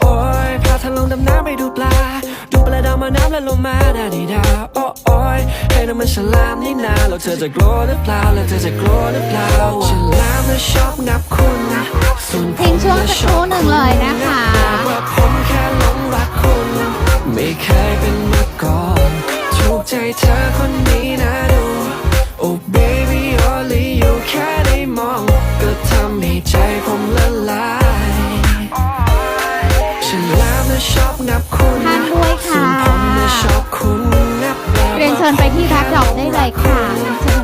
โอ้ยพาเธอลงดำน้ำไปดูปลา ดูปลาดาวมาน้ำและลงมาดาดีดาโอ้โอ้ยให้น้ำมันฉลามนี่นาแล้วเธอจะกลัวหรือเปล่าแล้วเธอจะกลัวหรือเปล่าฉลามน่ะชอบงับคุณส่วนผมทิ้งช่วงสักครู่หนึ่งเลยนะคะแต่ว่าผมแค่หลงรักคุณ ไม่เคยเป็นมาก่อนถูกใจเธอคนนี้นะดู Oh baby only you แค่ได้มอง ก็ทำให้ใจผมละลายฉัน แล้วนะชอบงับคุณทานด้วยส่ค่ะวนผมนะชอบคุณงับแบบเรียนเชิญไปที่รับดอกได้เลยค่ะเชิญไม่เคยด้เป็วยนนะมาคะก่อนถูกใจเธอคนนี้นะ